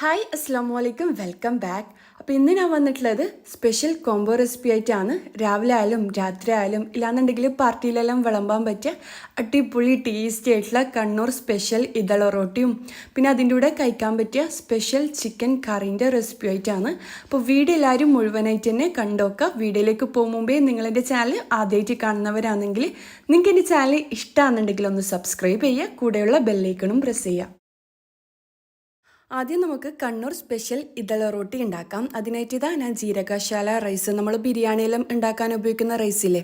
Hi അസ്സാം വലൈക്കും welcome back അപ്പോൾ ഇന്ന് ഞാൻ വന്നിട്ടുള്ളത് സ്പെഷ്യൽ കോംബോ റെസിപ്പി ആയിട്ടാണ്. രാവിലെ ആയാലും രാത്രി ആയാലും ഇല്ലാന്നുണ്ടെങ്കിൽ പാർട്ടിയിലെല്ലാം വിളമ്പാൻ പറ്റിയ അടിപൊളി ടേസ്റ്റി ആയിട്ടുള്ള കണ്ണൂർ സ്പെഷ്യൽ ഇതള റോട്ടിയും. പിന്നെ അതിന്റെ കൂടെ കഴിക്കാൻ പറ്റിയ സ്പെഷ്യൽ ചിക്കൻ കറീന്റെ റെസിപ്പി ആയിട്ടാണ്. അപ്പോൾ വീഡിയോ എല്ലാവരും മുഴുവനായിട്ട് തന്നെ കണ്ടോക്കുക വീഡിയോയിലേക്ക് പോകും മുമ്പേ നിങ്ങളെന്റെ ചാനൽ ആദ്യമായിട്ട് കാണുന്നവരാണെങ്കിൽ നിങ്ങൾക്ക് എന്റെ ചാനൽ ഇഷ്ടമാണെന്നുണ്ടെങ്കിൽ ഒന്ന് സബ്സ്ക്രൈബ് ചെയ്യുക. കൂടെയുള്ള ബെല്ലൈക്കണും പ്രസ് ചെയ്യുക. ആദ്യം നമുക്ക് കണ്ണൂർ സ്പെഷ്യൽ ഇതള റൊട്ടി ഉണ്ടാക്കാം. അതിനായിട്ട് ഇതാ ഞാൻ ജീരകശാല റൈസ്. നമ്മൾ ബിരിയാണിയിലും ഉണ്ടാക്കാൻ ഉപയോഗിക്കുന്ന റൈസില്ലേ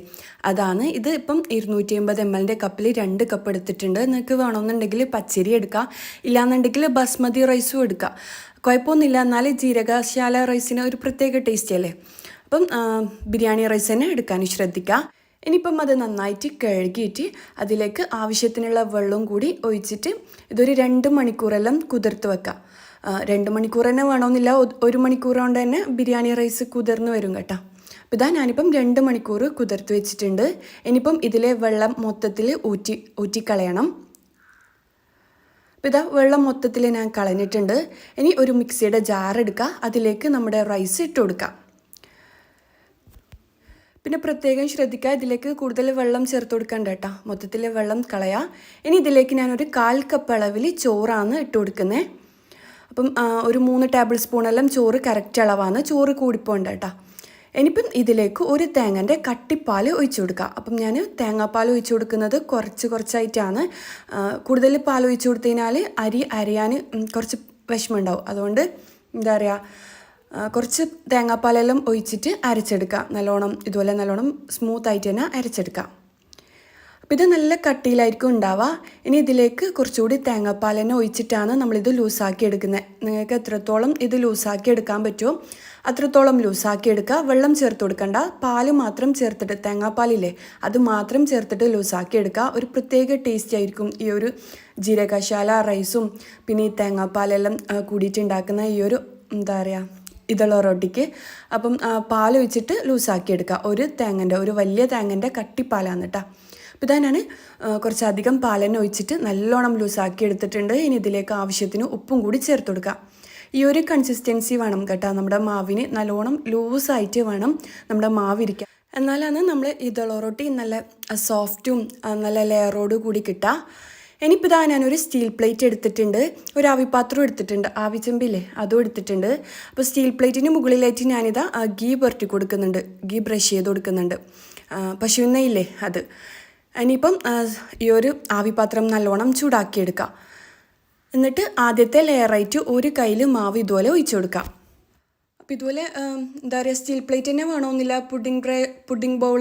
അതാണ്. ഇത് ഇപ്പം ഇരുന്നൂറ്റി അമ്പത് എം എല്ലിന്റെ കപ്പിൽ രണ്ട് കപ്പ് എടുത്തിട്ടുണ്ട്. നിങ്ങൾക്ക് വേണമെന്നുണ്ടെങ്കിൽ പച്ചരി എടുക്കാം. ഇല്ലാന്നുണ്ടെങ്കിൽ ബസ്മതി റൈസും എടുക്കാം. കുഴപ്പമൊന്നുമില്ല. എന്നാൽ ജീരകശാല റൈസിന് ഒരു പ്രത്യേക ടേസ്റ്റ് അല്ലേ? അപ്പം ബിരിയാണി റൈസ് തന്നെ എടുക്കാൻ ശ്രദ്ധിക്കുക ഇനിയിപ്പം അത് നന്നായിട്ട് കഴുകിയിട്ട് അതിലേക്ക് ആവശ്യത്തിനുള്ള വെള്ളം കൂടി ഒഴിച്ചിട്ട് ഇതൊരു രണ്ട് മണിക്കൂറെല്ലാം കുതിർത്ത് വെക്കാം. രണ്ട് മണിക്കൂർ തന്നെ വേണമെന്നില്ല. ഒരു മണിക്കൂർ കൊണ്ട് തന്നെ ബിരിയാണി റൈസ് കുതിർന്ന് വരും കേട്ടോ. അപ്പോൾ ഇതാ ഞാനിപ്പം രണ്ട് മണിക്കൂർ കുതിർത്ത് വെച്ചിട്ടുണ്ട്. ഇനിയിപ്പം ഇതിലെ വെള്ളം മൊത്തത്തിൽ ഊറ്റി ഊറ്റിക്കളയണം. അപ്പോൾ ഇതാ വെള്ളം മൊത്തത്തിൽ ഞാൻ കളഞ്ഞിട്ടുണ്ട്. ഇനി ഒരു മിക്സിയുടെ ജാർ എടുക്കുക അതിലേക്ക് നമ്മുടെ റൈസ് ഇട്ട് കൊടുക്കാം. പിന്നെ പ്രത്യേകം ശ്രദ്ധിക്കുക ഇതിലേക്ക് കൂടുതൽ വെള്ളം ചേർത്ത് കൊടുക്കണ്ട കേട്ടോ. മൊത്തത്തിൽ വെള്ളം കളയാം. ഇനി ഇതിലേക്ക് ഞാനൊരു കാൽ കപ്പ് അളവിൽ ചോറാണ് ഇട്ട് കൊടുക്കുന്നത് അപ്പം ഒരു മൂന്ന് ടേബിൾ സ്പൂണെല്ലാം ചോറ് കറക്റ്റ് അളവാണ്. ചോറ് കൂടിപ്പോണ്ട കേട്ടോ. ഇനിയിപ്പം ഇതിലേക്ക് ഒരു തേങ്ങന്റെ കട്ടിപ്പാൽ ഒഴിച്ചു കൊടുക്കുക. അപ്പം ഞാൻ തേങ്ങാപ്പാൽ ഒഴിച്ചു കൊടുക്കുന്നത് കുറച്ച് കുറച്ചായിട്ടാണ്. കൂടുതൽ പാൽ ഒഴിച്ചു കൊടുത്തതിനാൽ അരി അരയാൻ കുറച്ച് വിഷമമുണ്ടാവും അതുകൊണ്ട് എന്താ പറയുക കുറച്ച് തേങ്ങാപ്പാലെല്ലാം ഒഴിച്ചിട്ട് അരച്ചെടുക്കുക. നല്ലോണം ഇതുപോലെ നല്ലോണം സ്മൂത്ത് ആയിട്ട് തന്നെ അരച്ചെടുക്കാം അപ്പോൾ ഇത് നല്ല കട്ടിയിലായിരിക്കും ഉണ്ടാവുക. ഇനി ഇതിലേക്ക് കുറച്ചുകൂടി തേങ്ങാപ്പാൽ തന്നെ ഒഴിച്ചിട്ടാണ് നമ്മളിത് ലൂസാക്കി എടുക്കുന്നത്. നിങ്ങൾക്ക് എത്രത്തോളം ഇത് ലൂസാക്കി എടുക്കാൻ പറ്റുമോ അത്രത്തോളം ലൂസാക്കി എടുക്കുക. വെള്ളം ചേർത്ത് കൊടുക്കണ്ട. പാൽ മാത്രം ചേർത്തിട്ട് തേങ്ങാപ്പാലില്ലേ അത് മാത്രം ചേർത്തിട്ട് ലൂസാക്കി എടുക്കുക. ഒരു പ്രത്യേക ടേസ്റ്റ് ആയിരിക്കും ഈ ഒരു ജീരകശാല റൈസും പിന്നെ ഈ തേങ്ങാപ്പാലെല്ലാം കൂടിയിട്ടുണ്ടാക്കുന്ന ഈ ഒരു എന്താ പറയുക ഇതുള്ള റൊട്ടിക്ക്. അപ്പം പാലൊഴിച്ചിട്ട് ലൂസാക്കി എടുക്കുക. ഒരു തേങ്ങന്റെ ഒരു വലിയ തേങ്ങന്റെ കട്ടിപ്പാലാണ് കേട്ടോ. അപ്പോൾ ഇതാ കുറച്ചധികം പാലന്നെ ഒഴിച്ചിട്ട് നല്ലോണം ലൂസാക്കി എടുത്തിട്ടുണ്ട്. ഇനി ഇതിലേക്ക് ആവശ്യത്തിന് ഉപ്പും കൂടി ചേർത്ത് കൊടുക്കുക ഈ ഒരു കൺസിസ്റ്റൻസി വേണം കേട്ടോ. നമ്മുടെ മാവിന് നല്ലോണം ലൂസായിട്ട് വേണം നമ്മുടെ മാവ് ഇരിക്കുക എന്നാലാണ് നമ്മൾ ഈ റൊട്ടി നല്ല സോഫ്റ്റും നല്ല ലെയറോട് കൂടി കിട്ടുക ഇനിയിപ്പോൾ ഇതാ ഞാനൊരു സ്റ്റീൽ പ്ലേറ്റ് എടുത്തിട്ടുണ്ട്. ഒരു ആവിപാത്രം എടുത്തിട്ടുണ്ട്. ആവിച്ചെമ്പില്ലേ അതും എടുത്തിട്ടുണ്ട്. അപ്പോൾ സ്റ്റീൽ പ്ലേറ്റിന് മുകളിലായിട്ട് ഞാനിതാ ഗീ പുരട്ടി കൊടുക്കുന്നുണ്ട്. ഗീ ബ്രഷ് ചെയ്ത് കൊടുക്കുന്നുണ്ട്. പശുവിനെയില്ലേ അത്. ഇനിയിപ്പം ഈ ഒരു ആവിപാത്രം നല്ലോണം ചൂടാക്കിയെടുക്കാം. എന്നിട്ട് ആദ്യത്തെ ലെയറായിട്ട് ഒരു കയ്യിൽ മാവ് ഇതുപോലെ ഒഴിച്ചു കൊടുക്കാം. അപ്പോൾ ഇതുപോലെ എന്താ പറയുക സ്റ്റീൽ പ്ലേറ്റ് തന്നെ വേണമെന്നില്ല. പുഡിംഗ് ട്രേ പുഡിംഗ് ബൗൾ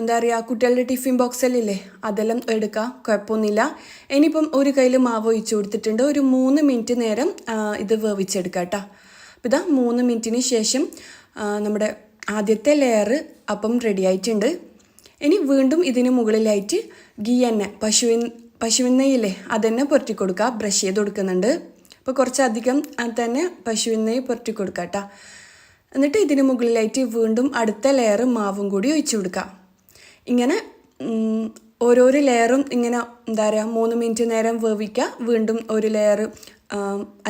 എന്താ പറയുക കുട്ടികളുടെ ടിഫിൻ ബോക്സിലില്ലേ അതെല്ലാം എടുക്കാം കുഴപ്പമൊന്നുമില്ല. ഇനിയിപ്പം ഒരു കയ്യിൽ മാവ് ഒഴിച്ചു കൊടുത്തിട്ടുണ്ട്. ഒരു മൂന്ന് മിനിറ്റ് നേരം ഇത് വേവിച്ചെടുക്കാം കേട്ടോ. അപ്പോൾ ഇതാ മൂന്ന് മിനിറ്റിന് ശേഷം നമ്മുടെ ആദ്യത്തെ ലെയർ അപ്പം റെഡി ആയിട്ടുണ്ട്. ഇനി വീണ്ടും ഇതിന് മുകളിലായിട്ട് ഗീ എണ്ണ പശുവിൻ പശുവിൻ അതെന്നെ പുരട്ടി കൊടുക്കുക ബ്രഷ് ചെയ്ത് കൊടുക്കുന്നുണ്ട്. അപ്പോൾ കുറച്ചധികം തന്നെ പശുവിൻ നെയ്യ് പുരട്ടി കൊടുക്കുക കേട്ടോ എന്നിട്ട് ഇതിന് മുകളിലായിട്ട് വീണ്ടും അടുത്ത ലെയർ മാവും കൂടി ഒഴിച്ചു കൊടുക്കുക ഇങ്ങനെ ഓരോരോ ലെയറും ഇങ്ങനെ എന്താ പറയുക മൂന്ന് മിനിറ്റ് നേരം വേവിക്കുക വീണ്ടും ഒരു ലെയർ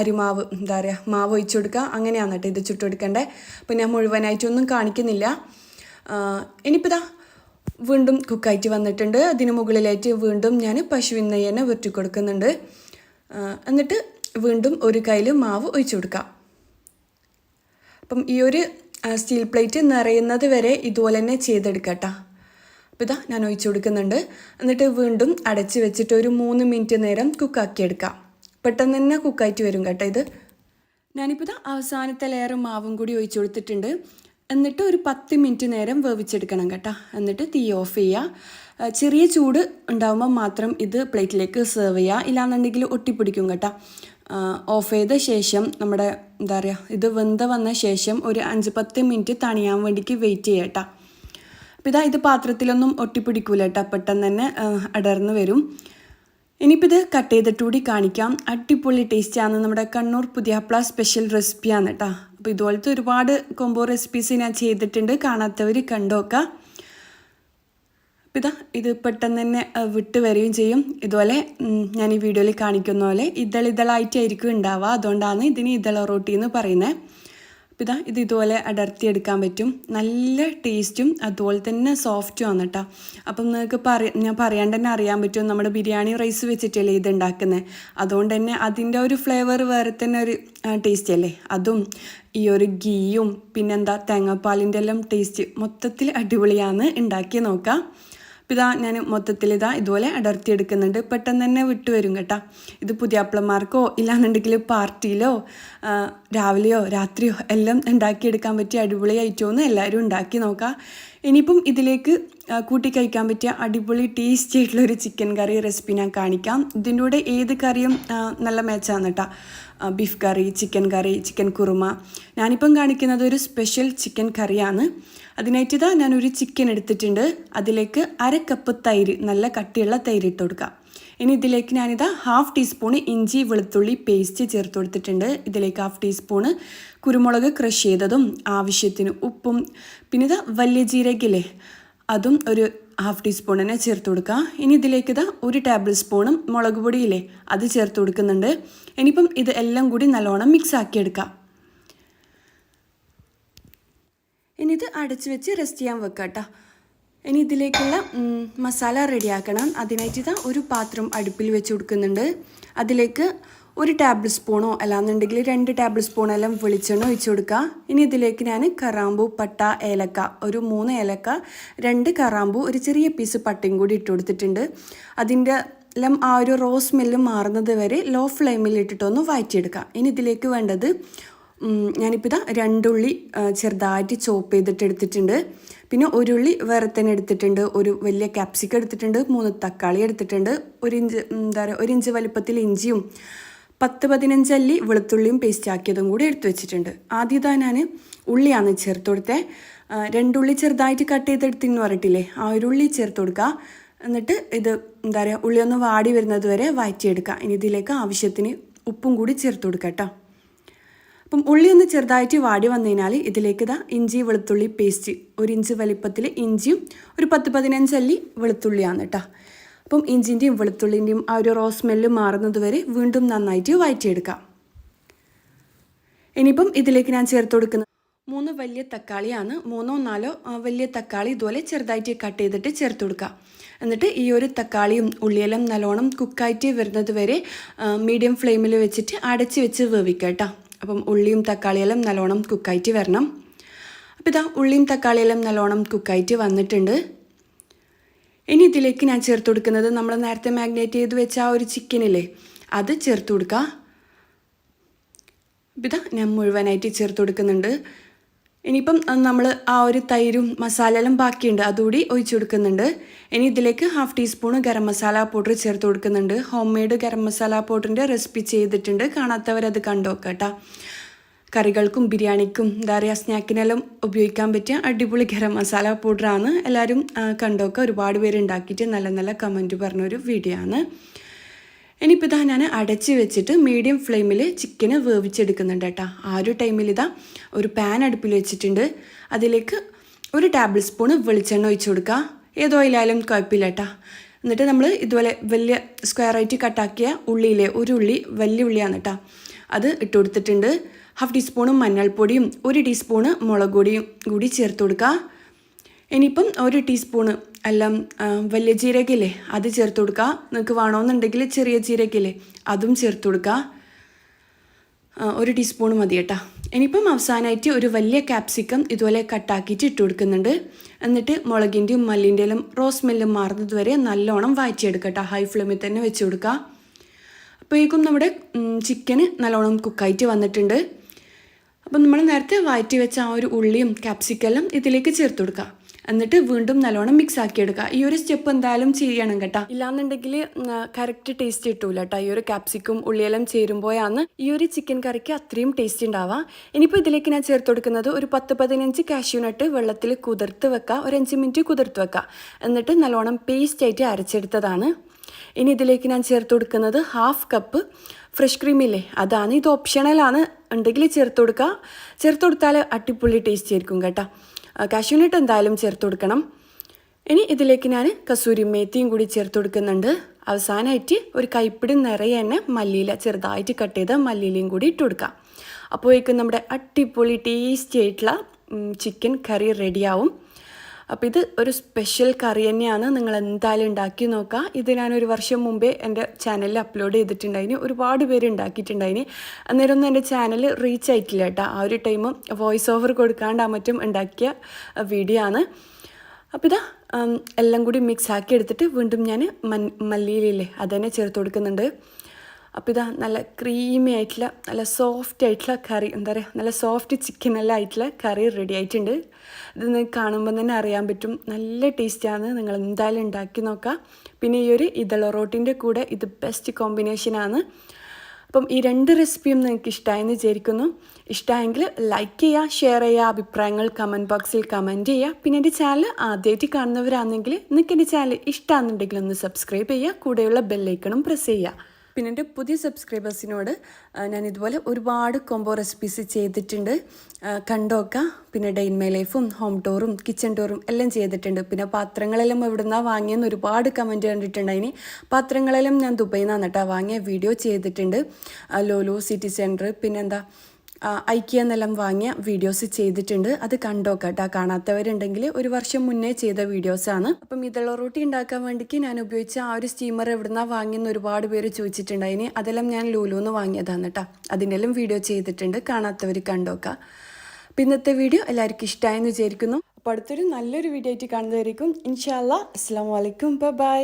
അരിമാവ് എന്താ പറയുക മാവ് ഒഴിച്ചു കൊടുക്കുക അങ്ങനെയാണ് കേട്ടോ ഇത് ചുട്ടെടുക്കേണ്ടത് അപ്പോൾ ഞാൻ മുഴുവനായിട്ടൊന്നും കാണിക്കുന്നില്ല. ഇനിയിപ്പോൾ വീണ്ടും കുക്കായിട്ട് വന്നിട്ടുണ്ട്. അതിന് മുകളിലായിട്ട് വീണ്ടും ഞാൻ പശുവിൻ നെയ്യ് തന്നെ വെട്ടി കൊടുക്കുന്നുണ്ട്. എന്നിട്ട് വീണ്ടും ഒരു കയ്യിൽ മാവ് ഒഴിച്ചു കൊടുക്കാം. അപ്പം ഈ ഒരു സ്റ്റീൽ പ്ലേറ്റ് നിറയുന്നത് വരെ ഇതുപോലെ തന്നെ ചെയ്തെടുക്കട്ടോ അപ്പോൾ ഇതാ ഞാൻ ഒഴിച്ചു കൊടുക്കുന്നുണ്ട്. എന്നിട്ട് വീണ്ടും അടച്ച് വെച്ചിട്ട് ഒരു മൂന്ന് മിനിറ്റ് നേരം കുക്കാക്കി എടുക്കാം. പെട്ടെന്ന് തന്നെ കുക്കായിട്ട് വരും കേട്ടോ ഇത്. ഞാനിപ്പോൾ ഇതാ അവസാനത്തെ ലെയർ മാവും കൂടി ഒഴിച്ചു കൊടുത്തിട്ടുണ്ട്. എന്നിട്ട് ഒരു പത്ത് മിനിറ്റ് നേരം വേവിച്ചെടുക്കണം കേട്ടോ. എന്നിട്ട് തീ ഓഫ് ചെയ്യുക. ചെറിയ ചൂട് ഉണ്ടാകുമ്പോൾ മാത്രം ഇത് പ്ലേറ്റിലേക്ക് സെർവ് ചെയ്യുക. ഇല്ലാന്നുണ്ടെങ്കിൽ ഒട്ടിപ്പിടിക്കും കേട്ടോ. ഓഫ് ചെയ്ത ശേഷം നമ്മുടെ എന്താ പറയുക ഇത് വെന്ത വന്ന ശേഷം ഒരു അഞ്ച് പത്ത് മിനിറ്റ് തണിയാൻ വേണ്ടിക്ക് വെയിറ്റ് ചെയ്യട്ടോ അപ്പം അപ്പോൾ ഇതാ ഇത് പാത്രത്തിലൊന്നും ഒട്ടിപ്പിടിക്കൂല കേട്ടോ. പെട്ടെന്ന് തന്നെ അടർന്നു അടർന്ന് വരും. ഇനിയിപ്പോൾ ഇത് കട്ട് ചെയ്തിട്ടുകൂടി കാണിക്കാം. അടിപൊളി ടേസ്റ്റാണ് നമ്മുടെ കണ്ണൂർ പുതിയാപ്ല സ്പെഷ്യൽ റെസിപ്പിയാണ് കേട്ടോ. അപ്പോൾ ഇതുപോലത്തെ ഒരുപാട് കൊമ്പോ റെസിപ്പീസ് ഞാൻ ചെയ്തിട്ടുണ്ട്. കാണാത്തവർ കണ്ടോക്ക. അപ്പം ഇതാ ഇത് പെട്ടെന്ന് തന്നെ വിട്ട് വരികയും ചെയ്യും. ഇതുപോലെ ഞാൻ ഈ വീഡിയോയിൽ കാണിക്കുന്ന പോലെ ഇതളിതളായിട്ടായിരിക്കും ഉണ്ടാവുക. അതുകൊണ്ടാണ് ഇതിന് ഇതള റൊട്ടി എന്ന് പറയുന്നത്. ഇതാ ഇത് ഇതുപോലെ അടർത്തി എടുക്കാൻ പറ്റും. നല്ല ടേസ്റ്റും അതുപോലെ തന്നെ സോഫ്റ്റും ആണ് കേട്ടോ അപ്പം നിങ്ങൾക്ക് പറ ഞാൻ പറയാണ്ട് തന്നെ അറിയാൻ പറ്റും നമ്മുടെ ബിരിയാണി റൈസ് വെച്ചിട്ടല്ലേ ഇത് ഉണ്ടാക്കുന്നത് അതുകൊണ്ട് തന്നെ അതിന്റെ ഒരു ഫ്ലേവർ വേറെ തന്നെ ഒരു ടേസ്റ്റ് അല്ലേ? അതും ഈ ഒരു ഗീയും പിന്നെന്താ തേങ്ങാപ്പാലിന്റെ എല്ലാം ടേസ്റ്റ് മൊത്തത്തിൽ അടിപൊളിയാണ്. ഉണ്ടാക്കി നോക്കാം. ഇതാ ഞാൻ മൊത്തത്തിൽ ഇതാ ഇതുപോലെ അടർത്തിയെടുക്കുന്നുണ്ട്. പെട്ടെന്ന് തന്നെ വിട്ടു വരും കേട്ടോ. ഇത് പുതിയാപ്പിളമാർക്കോ ഇല്ലാന്നുണ്ടെങ്കിൽ പാർട്ടിയിലോ രാവിലെയോ രാത്രിയോ എല്ലാം ഉണ്ടാക്കിയെടുക്കാൻ പറ്റിയ അടിപൊളി ഐറ്റമൊന്നും എല്ലാവരും ഉണ്ടാക്കി നോക്കാം. ഇനിയിപ്പം ഇതിലേക്ക് കൂട്ടി കഴിക്കാൻ പറ്റിയ അടിപൊളി ടേസ്റ്റി ആയിട്ടുള്ള ഒരു ചിക്കൻ കറി റെസിപ്പി ഞാൻ കാണിക്കാം. ഇതിന്റെ കൂടെ ഏത് കറിയും നല്ല മേച്ചാന്ന് കേട്ടോ. Beef curry chicken curry chicken kurma ഞാനിപ്പം കാണിക്കുന്നത് ഒരു സ്പെഷ്യൽ ചിക്കൻ കറിയാണ് അതിനായിട്ട് ഇതാ ഞാനൊരു ചിക്കൻ എടുത്തിട്ടുണ്ട്. അതിലേക്ക് അര കപ്പ് തൈര് നല്ല കട്ടിയുള്ള തൈര് ഇട്ട് കൊടുക്കാം. ഇനി ഇതിലേക്ക് ഞാനിതാ ഹാഫ് ടീസ്പൂൺ ഇഞ്ചി വെളുത്തുള്ളി പേസ്റ്റ് ചേർത്ത് കൊടുത്തിട്ടുണ്ട്. ഇതിലേക്ക് ഹാഫ് ടീസ്പൂണ് കുരുമുളക് ക്രഷ് ചെയ്തതും ആവശ്യത്തിന് ഉപ്പും. പിന്നെ ഇതാ വലിയ ജീരകില്ലേ അതും ഒരു ഹാഫ് ടീസ്പൂൺ തന്നെ ചേർത്ത് കൊടുക്കുക. ഇനി ഇതിലേക്ക് ഇതാ ഒരു ടേബിൾ സ്പൂണും മുളക് പൊടിയില്ലേ അത് ചേർത്ത് കൊടുക്കുന്നുണ്ട്. ഇനിയിപ്പം ഇത് എല്ലാം കൂടി നല്ലോണം മിക്സ് ആക്കി എടുക്കാം. ഇനി ഇത് അടച്ച് വെച്ച് റെസ്റ്റ് ചെയ്യാൻ വെക്കാം കേട്ടോ ഇനി ഇതിലേക്കുള്ള മസാല റെഡിയാക്കണം അതിനായിട്ട് ഇതാ ഒരു പാത്രം അടുപ്പിൽ വെച്ച് കൊടുക്കുന്നുണ്ട്. അതിലേക്ക് ഒരു ടേബിൾ സ്പൂണോ അല്ലാന്നുണ്ടെങ്കിൽ രണ്ട് ടേബിൾ സ്പൂണെല്ലാം വെളിച്ചെണ്ണ ഒഴിച്ചു കൊടുക്കുക. ഇനി ഇതിലേക്ക് ഞാൻ കറാമ്പു പട്ട ഏലക്ക ഒരു മൂന്ന് ഏലക്ക രണ്ട് കറാമ്പു ഒരു ചെറിയ പീസ് പട്ടയും കൂടി ഇട്ട് കൊടുത്തിട്ടുണ്ട്. അതിന്റെ എല്ലാം ആ ഒരു റോസ് സ്മെല്ല് മാറുന്നത് വരെ ലോ ഫ്ലെയിമിൽ ഇട്ടിട്ടൊന്ന് വഴറ്റിയെടുക്കുക ഇനി ഇതിലേക്ക് വേണ്ടത് ഞാനിപ്പോൾ ഇതാ രണ്ടുള്ളി ചെറുതായിട്ട് ചോപ്പ് ചെയ്തിട്ട് എടുത്തിട്ടുണ്ട്. പിന്നെ ഒരു ഉള്ളി വേറെ എടുത്തിട്ടുണ്ട്. ഒരു വലിയ ക്യാപ്സിക്കം എടുത്തിട്ടുണ്ട്. മൂന്ന് തക്കാളി എടുത്തിട്ടുണ്ട്. ഒരു ഇഞ്ച് എന്താ പറയുക ഒരു ഇഞ്ച് വലുപ്പത്തിൽ ഇഞ്ചിയും പത്ത് പതിനഞ്ച് അല്ലി വെളുത്തുള്ളിയും പേസ്റ്റാക്കിയതും കൂടി എടുത്തു വെച്ചിട്ടുണ്ട്. ആദ്യം ഞാൻ ഉള്ളിയാണ് ചേർത്ത് കൊടുത്തത് രണ്ടുള്ളി ചെറുതായിട്ട് കട്ട് ചെയ്തെടുത്തിന്ന് പറഞ്ഞിട്ടില്ലേ? ആ ഒരു ഉള്ളി ചേർത്ത് കൊടുക്കുക എന്നിട്ട് ഇത് എന്താ പറയുക ഉള്ളി ഒന്ന് വാടി വരുന്നത് വരെ വഴറ്റിയെടുക്കുക ഇനി ഇതിലേക്ക് ആവശ്യത്തിന് ഉപ്പും കൂടി ചേർത്ത് കൊടുക്കുക കേട്ടോ അപ്പം ഉള്ളി ഒന്ന് ചെറുതായിട്ട് വാടി വന്നു കഴിഞ്ഞാൽ ഇതിലേക്ക് ഇതാ ഇഞ്ചി വെളുത്തുള്ളി പേസ്റ്റ് ഒരു ഇഞ്ച് വലിപ്പത്തിൽ ഇഞ്ചിയും ഒരു പത്ത് പതിനഞ്ചല്ലി വെളുത്തുള്ളിയാണ് കേട്ടോ അപ്പം ഇഞ്ചിന്റെയും വെളുത്തുള്ളിന്റെയും ആ ഒരു റോസ് സ്മെല്ല് മാറുന്നത് വരെ വീണ്ടും നന്നായിട്ട് വഴറ്റിയെടുക്കാം ഇനിയിപ്പം ഇതിലേക്ക് ഞാൻ ചേർത്ത് കൊടുക്കുന്നത് മൂന്ന് വലിയ തക്കാളിയാണ്. മൂന്നോ നാലോ വലിയ തക്കാളി ഇതുപോലെ ചെറുതായിട്ട് കട്ട് ചെയ്തിട്ട് ചേർത്ത് കൊടുക്കുക. എന്നിട്ട് ഈ ഒരു തക്കാളിയും ഉള്ളിയെല്ലാം നല്ലോണം കുക്കായിട്ട് വരുന്നത് വരെ മീഡിയം ഫ്ലെയിമിൽ വെച്ചിട്ട് അടച്ച് വെച്ച് വേവിക്കുക കേട്ടോ. അപ്പം ഉള്ളിയും തക്കാളിയെല്ലാം നല്ലോണം കുക്കായിട്ട് വരണം. അപ്പോൾ ഇതാ ഉള്ളിയും തക്കാളിയെല്ലാം നല്ലോണം കുക്കായിട്ട് വന്നിട്ടുണ്ട്. ഇനി ഇതിലേക്ക് ഞാൻ ചേർത്ത് കൊടുക്കുന്നത് നമ്മൾ നേരത്തെ മാഗ്നേറ്റ് ചെയ്ത് വെച്ച ആ ഒരു ചിക്കനില്ലേ അത് ചേർത്ത് കൊടുക്കുക ഇതാ ഞാൻ മുഴുവനായിട്ട് ചേർത്ത് കൊടുക്കുന്നുണ്ട്. ഇനിയിപ്പം നമ്മൾ ആ ഒരു തൈരും മസാലയെല്ലാം ബാക്കിയുണ്ട്. അതുകൂടി ഒഴിച്ചു കൊടുക്കുന്നുണ്ട്. ഇനി ഇതിലേക്ക് half teaspoon garam masala powder ചേർത്ത് കൊടുക്കുന്നുണ്ട്. ഹോം മെയ്ഡ് ഗരം മസാല പൗഡറിന്റെ റെസിപ്പി ചെയ്തിട്ടുണ്ട്. കാണാത്തവരത് കേട്ടോ. കറികൾക്കും ബിരിയാണിക്കും എന്താ പറയുക സ്നാക്കിനെല്ലാം ഉപയോഗിക്കാൻ പറ്റിയ അടിപൊളി ഗരം മസാല പൗഡറാണ്. എല്ലാവരും കണ്ടൊക്കെ ഒരുപാട് പേര് ഉണ്ടാക്കിയിട്ട് നല്ല നല്ല കമന്റ് പറഞ്ഞൊരു വീഡിയോ ആണ്. ഇനിയിപ്പോൾ ഇതാ ഞാൻ അടച്ച് വെച്ചിട്ട് മീഡിയം ഫ്ലെയിമിൽ ചിക്കന് വേവിച്ചെടുക്കുന്നുണ്ട് കേട്ടോ. ആ ഒരു ടൈമിൽ ഇതാ ഒരു പാൻ അടുപ്പിൽ വെച്ചിട്ടുണ്ട്. അതിലേക്ക് ഒരു ടേബിൾ സ്പൂൺ വെളിച്ചെണ്ണ ഒഴിച്ചു കൊടുക്കുക ഏത് ഓയിലായാലും കുഴപ്പമില്ല കേട്ടോ. എന്നിട്ട് നമ്മൾ ഇതുപോലെ വലിയ സ്ക്വയറായിട്ട് കട്ടാക്കിയ ഉള്ളിയിലെ ഒരു ഉള്ളി വലിയ ഉള്ളിയാണ് കേട്ടോ. അത് ഇട്ട് കൊടുത്തിട്ടുണ്ട് ഹാഫ് ടീസ്പൂണ് മഞ്ഞൾപ്പൊടിയും ഒരു ടീസ്പൂണ് മുളക് പൊടിയും കൂടി ചേർത്ത് കൊടുക്കുക ഇനിയിപ്പം ഒരു ടീസ്പൂണ് എല്ലാം വലിയ ജീരകയില്ലേ അത് ചേർത്ത് കൊടുക്കുക നിങ്ങൾക്ക് വേണമെന്നുണ്ടെങ്കിൽ ചെറിയ ജീരകയില്ലേ അതും ചേർത്ത് കൊടുക്കുക ഒരു ടീസ്പൂൺ മതി കേട്ടോ. ഇനിയിപ്പം അവസാനമായിട്ട് ഒരു വലിയ ക്യാപ്സിക്കം ഇതുപോലെ കട്ടാക്കിയിട്ട് ഇട്ട് കൊടുക്കുന്നുണ്ട്. എന്നിട്ട് മുളകിന്റെയും മല്ലിന്റെയും റോസ് മെല്ലും മാറുന്നത് വരെ നല്ലോണം വായിച്ചെടുക്കട്ടോ ഹൈ ഫ്ലെയിമിൽ തന്നെ വെച്ച് കൊടുക്കുക അപ്പോഴേക്കും നമ്മുടെ ചിക്കന് നല്ലോണം കുക്കായിട്ട് വന്നിട്ടുണ്ട്. അപ്പം നമ്മൾ നേരത്തെ വാറ്റി വെച്ച ആ ഒരു ഉള്ളിയും ക്യാപ്സിക്കെല്ലാം ഇതിലേക്ക് ചേർത്ത് കൊടുക്കുക. എന്നിട്ട് വീണ്ടും നല്ലോണം മിക്സ് ആക്കി എടുക്കുക. ഈ ഒരു സ്റ്റെപ്പ് എന്തായാലും ചെയ്യണം കേട്ടോ. ഇല്ലാന്നുണ്ടെങ്കിൽ കറക്റ്റ് ടേസ്റ്റ് കിട്ടൂല കേട്ടോ ഈ ഒരു ക്യാപ്സിക്കും ഉള്ളിയെല്ലാം ചേരുമ്പോഴാണ് ഈ ഒരു ചിക്കൻ കറിക്ക് അത്രയും ടേസ്റ്റ് ഉണ്ടാവുക. ഇനിയിപ്പോൾ ഇതിലേക്ക് ഞാൻ ചേർത്ത് കൊടുക്കുന്നത് ഒരു പത്ത് പതിനഞ്ച് കാഷ്യൂ നട്ട് വെള്ളത്തിൽ കുതിർത്ത് വെക്കുക. ഒരു അഞ്ച് മിനിറ്റ് കുതിർത്ത് വെക്കുക. എന്നിട്ട് നല്ലോണം പേസ്റ്റ് ആയിട്ട് അരച്ചെടുത്തതാണ്. ഇനി ഇതിലേക്ക് ഞാൻ ചേർത്ത് കൊടുക്കുന്നത് ഹാഫ് കപ്പ് ഫ്രഷ് ക്രീമില്ലേ അതാണ്. ഇത് ഓപ്ഷണലാണ് ഉണ്ടെങ്കിൽ ചേർത്ത് കൊടുക്കുക ചേർത്ത് കൊടുത്താൽ അടിപൊളി ടേസ്റ്റ് ആയിരിക്കും കേട്ടോ. കാഷ്യൂനട്ട് എന്തായാലും ചേർത്ത് കൊടുക്കണം. ഇനി ഇതിലേക്ക് ഞാൻ കസൂരി മേത്തിയും കൂടി ചേർത്ത് കൊടുക്കുന്നുണ്ട്. അവസാനമായിട്ട് ഒരു കൈപ്പിടി നിറയെ തന്നെ മല്ലിയില ചെറുതായിട്ട് കട്ട് ചെയ്ത മല്ലിയിലയും കൂടി ഇട്ട് കൊടുക്കാം. അപ്പോഴേക്കും നമ്മുടെ അടിപൊളി ടേസ്റ്റി ആയിട്ടുള്ള ചിക്കൻ കറി റെഡിയാവും അപ്പോൾ ഇത് ഒരു സ്പെഷ്യൽ കറി തന്നെയാണ്. നിങ്ങൾ എന്തായാലും ഉണ്ടാക്കി നോക്കുക ഇത് ഞാനൊരു വർഷം മുമ്പേ എന്റെ ചാനലിൽ അപ്ലോഡ് ചെയ്തിട്ടുണ്ടായിന്. ഒരുപാട് പേര് ഉണ്ടാക്കിയിട്ടുണ്ടായിന്. അന്നേരം ഒന്നും എന്റെ ചാനൽ റീച്ച് ആയിട്ടില്ല കേട്ടോ. ആ ഒരു ടൈം വോയിസ് ഓവർ കൊടുക്കാണ്ട് മറ്റും ഉണ്ടാക്കിയ വീഡിയോ ആണ്. അപ്പോൾ ഇതാ എല്ലാം കൂടി മിക്സ് ആക്കി എടുത്തിട്ട് വീണ്ടും ഞാൻ മല്ലിയിലില്ലേ അതന്നെ ചേർത്ത് കൊടുക്കുന്നുണ്ട്. അപ്പോൾ ഇതാ നല്ല ക്രീമി ആയിട്ടുള്ള നല്ല സോഫ്റ്റ് ആയിട്ടുള്ള കറി എന്താ പറയുക നല്ല സോഫ്റ്റ് ചിക്കൻ എല്ലാം ആയിട്ടുള്ള കറി റെഡി ആയിട്ടുണ്ട്. ഇത് നിങ്ങൾക്ക് കാണുമ്പോൾ തന്നെ അറിയാൻ പറ്റും. നല്ല ടേസ്റ്റാണ് നിങ്ങൾ എന്തായാലും ഉണ്ടാക്കി നോക്കുക പിന്നെ ഈ ഒരു ഇതളൊറോട്ടിന്റെ കൂടെ ഇത് ബെസ്റ്റ് കോമ്പിനേഷനാണ് അപ്പം ഈ രണ്ട് റെസിപ്പിയും നിങ്ങൾക്ക് ഇഷ്ടമായെന്ന് വിചാരിക്കുന്നു. ഇഷ്ടമായെങ്കിൽ ലൈക്ക് ചെയ്യുക ഷെയർ ചെയ്യുക അഭിപ്രായങ്ങൾ കമന്റ് ബോക്സിൽ കമന്റ് ചെയ്യുക പിന്നെ എന്റെ ചാനൽ ആദ്യമായിട്ട് കാണുന്നവരാണെങ്കിൽ നിങ്ങൾക്ക് എന്റെ ചാനൽ ഇഷ്ടമാണെന്നുണ്ടെങ്കിൽ ഒന്ന് സബ്സ്ക്രൈബ് ചെയ്യുക കൂടെയുള്ള ബെല്ലൈക്കണും പ്രസ് ചെയ്യുക പിന്നെ എന്റെ പുതിയ സബ്സ്ക്രൈബേഴ്സിനോട് ഞാൻ ഇതുപോലെ ഒരുപാട് കോംബോ റെസിപ്പീസ് ചെയ്തിട്ടുണ്ട്. കണ്ടോക്ക. പിന്നെ ഡെയിൻ മൈ ലൈഫും ഹോം ടൂറും കിച്ചൺ ടൂറും എല്ലാം ചെയ്തിട്ടുണ്ട്. പിന്നെ പാത്രങ്ങളെല്ലാം എവിടുന്നാണ് വാങ്ങിയെന്ന് ഒരുപാട് കമന്റ് കണ്ടിട്ടുണ്ട് അതിന് പാത്രങ്ങളെല്ലാം ഞാൻ ദുബൈയിൽ നിന്നാണ് കേട്ടോ വാങ്ങിയ വീഡിയോ ചെയ്തിട്ടുണ്ട്. ലോലു സിറ്റി സെന്റർ പിന്നെന്താ ഐക്യ നിലം വാങ്ങിയ വീഡിയോസ് ചെയ്തിട്ടുണ്ട്. അത് കണ്ടോ കേട്ടാ കാണാത്തവരുണ്ടെങ്കിൽ ഒരു വർഷം മുന്നേ ചെയ്ത വീഡിയോസാണ് അപ്പം ഇതള റൊട്ടി ഉണ്ടാക്കാൻ വേണ്ടിക്ക് ഞാൻ ഉപയോഗിച്ച ആ ഒരു സ്റ്റീമർ എവിടുന്നാ വാങ്ങിയെന്ന് ഒരുപാട് പേര് ചോദിച്ചിട്ടുണ്ട്. ചോദിച്ചിട്ടുണ്ടായിന് അതെല്ലാം ഞാൻ ലൂലൂന്ന് വാങ്ങിയതാണ് കേട്ടോ അതിന്റെ എല്ലാം വീഡിയോ ചെയ്തിട്ടുണ്ട്. കാണാത്തവർ കണ്ടോക്കാം. അപ്പം ഇന്നത്തെ വീഡിയോ എല്ലാവർക്കും ഇഷ്ടമായെന്ന് വിചാരിക്കുന്നു. അപ്പോൾ അടുത്തൊരു നല്ലൊരു വീഡിയോ ആയിട്ട് കാണുന്നതായിരിക്കും ഇൻഷാല്ല അസ്സാം വലൈക്കും ബൈ